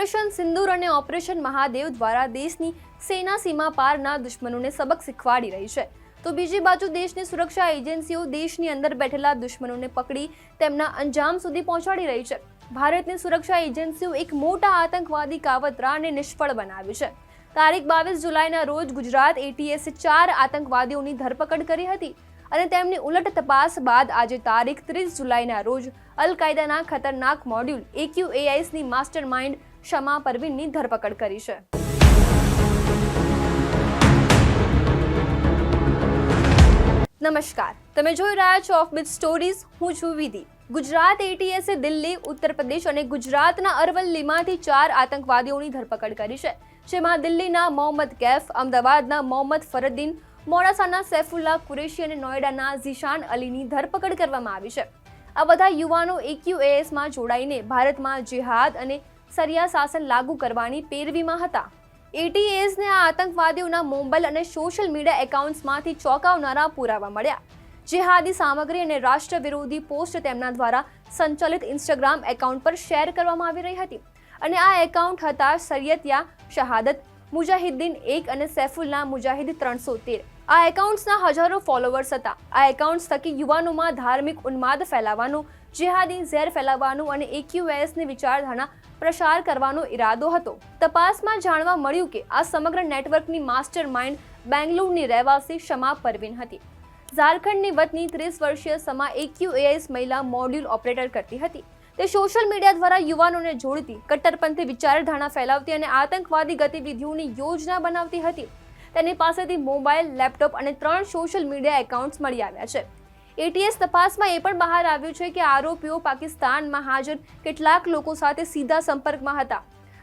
Operation સિંદૂર અને operation Mahadev દ્વારા દેશની સેના સીમા પારના દુશ્મનોને સબક શીખવાડી રહી છે. તો બીજી બાજુ દેશની સુરક્ષા એજન્સીઓ દેશની અંદર બેઠેલા દુશ્મનોને પકડી તેમના અંજામ સુધી પહોંચાડી રહી છે. ભારતની સુરક્ષા એજન્સીઓ એક મોટા આતંકવાદી કાવતરાને નિષ્ફળ બનાવ્યું છે. તારીખ બાવીસ જુલાઈના રોજ ગુજરાત એટીએસે ચાર આતંકવાદીઓની ધરપકડ કરી હતી અને તેમની ઉલટ તપાસ બાદ આજે તારીખ ત્રીસ જુલાઈના રોજ અલ કાયદાના ખતરનાક મોડ્યુલ એક્યુએઆઈસની માસ્ટર માઇન્ડ શમા પરવીનની ધરપકડ કરી છે. નમસ્કાર. તમે જોઈ રહ્યા છો ઓફ બીટ સ્ટોરીઝ હું છું વિધિ. ગુજરાત એટીએસે દિલ્હી, ઉત્તર પ્રદેશ અને ગુજરાતના અરવલ્લીમાંથી ચાર આતંકવાદીઓની ધરપકડ કરી છે. જેમાં દિલ્હીના મોહમ્મદ કેફ, અમદાવાદના મોહમ્મદ ફરદ્દીન મોડાસાના સૈફુલ્લા કુરેશી અને નોઈડાના ઝીશાન અલીની ધરપકડ કરવામાં આવી છે. આ બધા યુવાનો એક્યુએએસમાં જોડાઈને ભારતમાં જેહાદ અને સરિયા શાસન લાગુ કરવાની પેરવીમાં હતા. એટીએસને આ આતંકવાદીઓના મોબાઈલ અને સોશિયલ મીડિયા એકાઉન્ટ્સમાંથી ચોંકાવનારા પુરાવા મળ્યા. જેહાદી સામગ્રી અને રાષ્ટ્ર વિરોધી પોસ્ટ તેમના દ્વારા સંચાલિત ઇન્સ્ટાગ્રામ એકાઉન્ટ પર શેર કરવામાં આવી રહી હતી. અને આ એકાઉન્ટ હતા સૈયદયા શહાદત, મુજાહિદ્દીન એક અને સૈફુલ્લા મુજાહિદ ત્રણસો તેર. આ એકાઉન્ટ્સના હજારો ફોલોવર્સ હતા. આ એકાઉન્ટ્સ થકી યુવાનોમાં ધાર્મિક ઉન્માદ ફેલાવવાનું જેહાદી ઝેર ફેલાવવાનું અને એક્યુએસની વિચારધારણા પ્રસાર કરવાનો ઈરાદો હતો. તપાસમાં જાણવા મળ્યું કે આ સમગ્ર નેટવર્કની માસ્ટર માઇન્ડ બેંગ્લુરની રહેવાસી શમા પરવીન હતી. ઝારખંડની વતની ત્રીસ વર્ષીય સમા એક્યુએએસ મહિલા મોડ્યુલ ઓપરેટર કરતી હતી. તે સોશિયલ મીડિયા દ્વારા યુવાનોને જોડતી કટ્ટરપંથી વિચારધારણા ફેલાવતી અને આતંકવાદી ગતિવિધિઓની યોજના બનાવતી હતી. તેની પાસેથી મોબાઈલ, લેપટોપ અને ત્રણ સોશિયલ મીડિયા એકાઉન્ટ્સ મળી આવ્યા છે. એટીએસ તપાસમાં એ પણ બહાર આવ્યું છે કે આરોપીઓ પાકિસ્તાનમાં હાજર કેટલાક લોકો સાથે સીધા સંપર્કમાં હતા.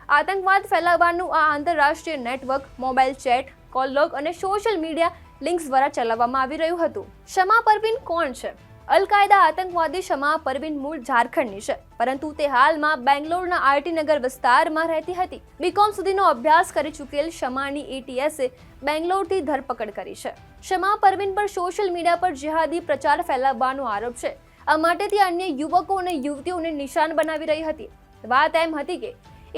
આતંકવાદ ફેલાવવાનું આ આંતરરાષ્ટ્રીય network, mobile chat, call log અને સોશિયલ મીડિયા લિંક્સ દ્વારા ચલાવવામાં આવી રહ્યું હતું. ક્ષમા પરવીન કોણ છે? અલ કાયદા આતંકવાદી શમા પરવીન મૂળ ઝારખંડની છે. પરંતુ તે હાલમાં બેંગ્લોરના આરટી નગર વિસ્તારમાં રહેતી હતી. બીકોમ સુધીનો અભ્યાસ કરી ચૂકેલ શમાની એટીએસે બેંગ્લોરથી ધરપકડ કરી છે. શમા પરવીન પર સોશિયલ મીડિયા પર જેહાદી પ્રચાર ફેલાવવાનો આરોપ છે. આ માટે તે અન્ય યુવકો અને યુવતીઓને નિશાન બનાવી રહી હતી. વાત એમ હતી કે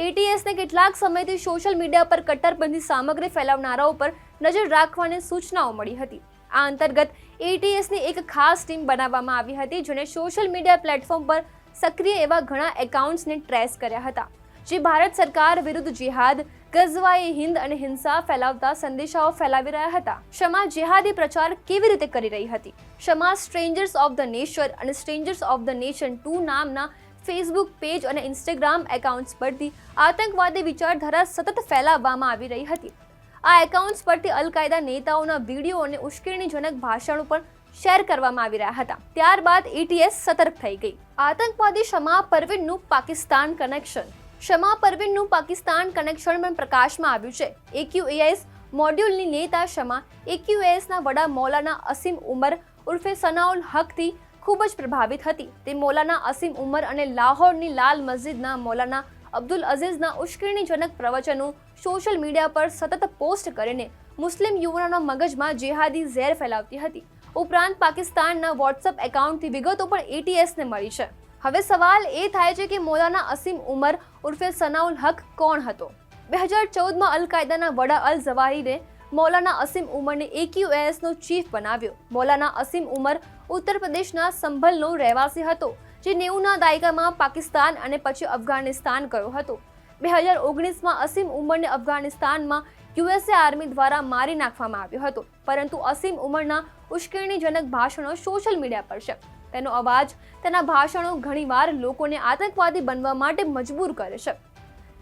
એટીએસને કેટલાક સમયથી સોશિયલ મીડિયા પર કટ્ટરપંથી સામગ્રી ફેલાવનારાઓ પર નજર રાખવાની સૂચનાઓ મળી હતી. આ અંતર્ગત એટીએસની એક ખાસ ટીમ બનાવવામાં આવી હતી જેણે સોશિયલ મીડિયા પ્લેટફોર્મ પર સક્રિય એવા ઘણા એકાઉન્ટ્સને ટ્રેસ કર્યા હતા. જે ભારત સરકાર વિરુદ્ધ જિહાદ, ગઝવાએ હિન્દ અને હિંસા ફેલાવતા સંદેશાઓ ફેલાવી રહ્યા હતા. શમા જેહાદી પ્રચાર કેવી રીતે કરી રહી હતી? Shama strangers of the nation અને strangers of the nation two નામના ફેસબુક પેજ અને ઇન્સ્ટાગ્રામ એકાઉન્ટ્સ પરથી આતંકવાદી વિચારધારા સતત ફેલાવવામાં આવી રહી હતી. આ એકાઉન્ટ્સ પરથી અલ કાયદા નેતાઓના વીડિયો અને ઉશ્કેરણીજનક ભાષણો પણ શેર કરવામાં આવી રહ્યા હતા. ત્યારબાદ એટીએસ સતર્ક થઈ ગઈ. આતંકવાદી શમા પરવીનનું પાકિસ્તાન કનેક્શન. શમા પરવીનનું પાકિસ્તાન કનેક્શન પણ પ્રકાશમાં આવ્યું છે. એક્યુએએસ મોડ્યુલની નેતા શમા એક્યુએએસના વડા મૌલાના અસીમ ઉમર ઉર્ફે સનાઉલ હકથી ખૂબ જ પ્રભાવિત હતી. તે મૌલાના અસીમ ઉમર અને લાહોરની લાલ મસ્જિદના મૌલાના અબ્દુલ અઝીઝના ઉશ્કેરણીજનક પ્રવચનો સોશિયલ મીડિયા પર સતત પોસ્ટ કરીને મુસ્લિમ યુવાનોના મગજમાં જેહાદી ઝેર ફેલાવતી હતી. ઉપરાંત પાકિસ્તાનના વોટ્સઅપ એકાઉન્ટથી વિગતો પણ એટીએસને મળી છે. હવે સવાલ એ થાય છે કે મૌલાના અસીમ ઉમર ઉર્ફે સનાઉલ હક કોણ હતો? બે હજાર ચૌદમાં અલ કાયદાના વડા અલ ઝવાહીરે મૌલાના અસીમ ઉમરને એક્યુએસનો ચીફ બનાવ્યો. મૌલાના અસીમ ઉમર ઉત્તર પ્રદેશના સંભલનો રહેવાસી હતો. જે નેવુંના દાયકામાં પાકિસ્તાન અને પછી અફઘાનિસ્તાન ગયો હતો. બે હજાર ઓગણીસમાં અસીમ ઉમરને અફઘાનિસ્તાનમાં યુએસએ આર્મી દ્વારા મારી નાખવામાં આવ્યો હતો. પરંતુ અસીમ ઉમરના ઉશ્કેરણીજનક ભાષણો સોશિયલ મીડિયા પર છે. તેનો અવાજ, તેના ભાષણો ઘણીવાર લોકોને આતંકવાદી બનવા માટે મજબૂર કરે છે.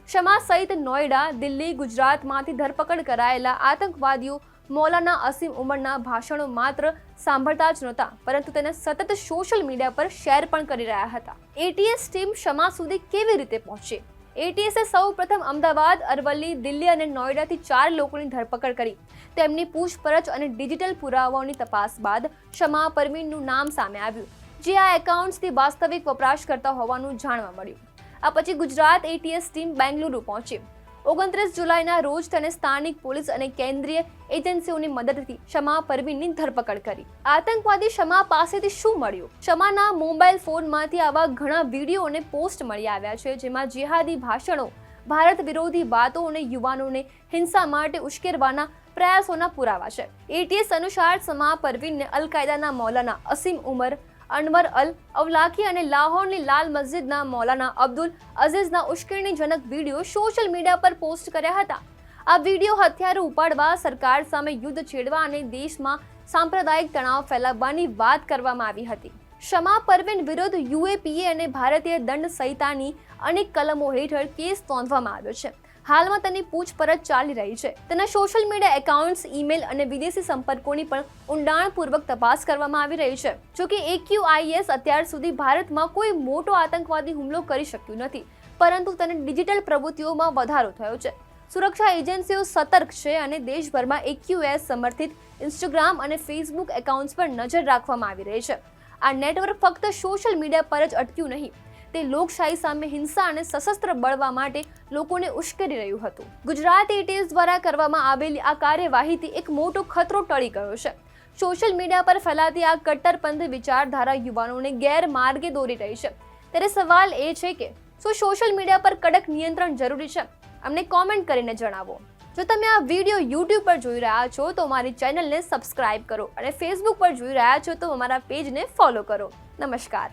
શમા સહિત નોઈડા દિલ્હી, ગુજરાતમાંથી ધરપકડ કરાયેલા આતંકવાદીઓ મૌલાના અસીમ ઉમરના ભાષણો માત્ર સાંભળતા જ નહોતા, પરંતુ તેને સતત સોશિયલ મીડિયા પર શેર પણ કરી રહ્યા હતા. એટીએસ ટીમ ક્ષમા સુધી કેવી રીતે પહોંચી? એટીએસે સૌ પ્રથમ અમદાવાદ, અરવલ્લી, દિલ્હી અને નોઈડાથી ચાર લોકોની ધરપકડ કરી. તેમની પૂછપરછ અને ડિજિટલ પુરાવાઓની તપાસ બાદ ક્ષમા પરમીનનું નામ સામે આવ્યું, જે આ એકાઉન્ટ્સથી વાસ્તવિક વપરાશકર્તા હોવાનું જાણવા મળ્યું. આ પછી ગુજરાત એટીએસ ટીમ બેંગલુરુ પહોંચી. ઓગણત્રીસ જુલાઈના રોજ તેને સ્થાનિક પોલીસ અને કેન્દ્રીય એજન્સીઓની મદદથી શમા પરવીનની ધરપકડ કરી. આતંકવાદી શમા પાસેથી શું મળ્યું? શમાના મોબાઈલ ફોનમાંથી આવા ઘણા વીડિયો અને પોસ્ટ મળી આવ્યા છે, જેમાં જેહાદી ભાષણો, ભારત વિરોધી વાતો અને યુવાનોને હિંસા માટે ઉશ્કેરવાના પ્રયાસોના પુરાવા છે. એટીએસ અનુસાર સમા પરવીનને અલ કાયદાના મૌલાના અસીમ ઉમર અનવર અલ અવલાખી અને લાહોરની લાલ મસ્જિદના મૌલાના અબ્દુલ અઝીઝના ઉશ્કેરણીજનક વીડિયો સોશિયલ મીડિયા પર પોસ્ટ કર્યા હતા. આ વીડિયો હથિયારો ઉપાડવા, સરકાર સામે યુદ્ધ છેડવા અને દેશમાં સાંપ્રદાયિક તણાવ ફેલાવવાની વાત કરવામાં આવી હતી. ક્ષમા પરવીન વિરુદ્ધ યુએપીએ અને ભારતીય દંડ સંહિતાની અનેક કલમો હેઠળ કેસ નોંધવામાં આવ્યો છે. હાલમાં તેની પૂછપરછ ચાલી રહી છે. તેના સોશિયલ મીડિયા એકાઉન્ટ્સ ઈમેલ અને વિદેશી સંપર્કોની પણ ઊંડાણપૂર્વક તપાસ કરવામાં આવી રહી છે. જોકે એક્યુઆઈએસ અત્યાર સુધી ભારતમાં કોઈ મોટો આતંકવાદી હુમલો કરી શક્યું નથી, પરંતુ તેને ડિજિટલ પ્રવૃત્તિઓમાં વધારો થયો છે. સુરક્ષા એજન્સીઓ સતર્ક છે અને દેશભરમાં એક્યુએસ સમર્થિત ઇન્સ્ટાગ્રામ અને ફેસબુક એકાઉન્ટ્સ પર નજર રાખવામાં આવી રહી છે. આ નેટવર્ક ફક્ત સોશિયલ મીડિયા પર જ અટક્યું નહીં તે લોકશાહી સામે હિંસા અને સશસ્ત્ર બળવા માટે લોકોને ઉશ્કેરી રહ્યું હતું. ગુજરાત એટીએસ દ્વારા કરવામાં આવેલી આ કાર્યવાહીથી એક મોટો ખતરો ટળી ગયો છે. સોશિયલ મીડિયા પર ફેલાતી આ કટ્ટરપંથ વિચારધારા યુવાનોને ગેરમાર્ગે દોરી રહી છે. ત્યારે સવાલ એ છે કે, શું સોશિયલ મીડિયા પર કડક નિયંત્રણ જરૂરી છે? અમને કોમેન્ટ કરીને જણાવો. જો તમે આ વીડિયો યુટ્યુબ પર જોઈ રહ્યા છો, તો અમારી ચેનલને સબસ્ક્રાઇબ કરો અને ફેસબુક પર જોઈ રહ્યા છો, તો અમારા પેજને ફોલો કરો. નમસ્કાર.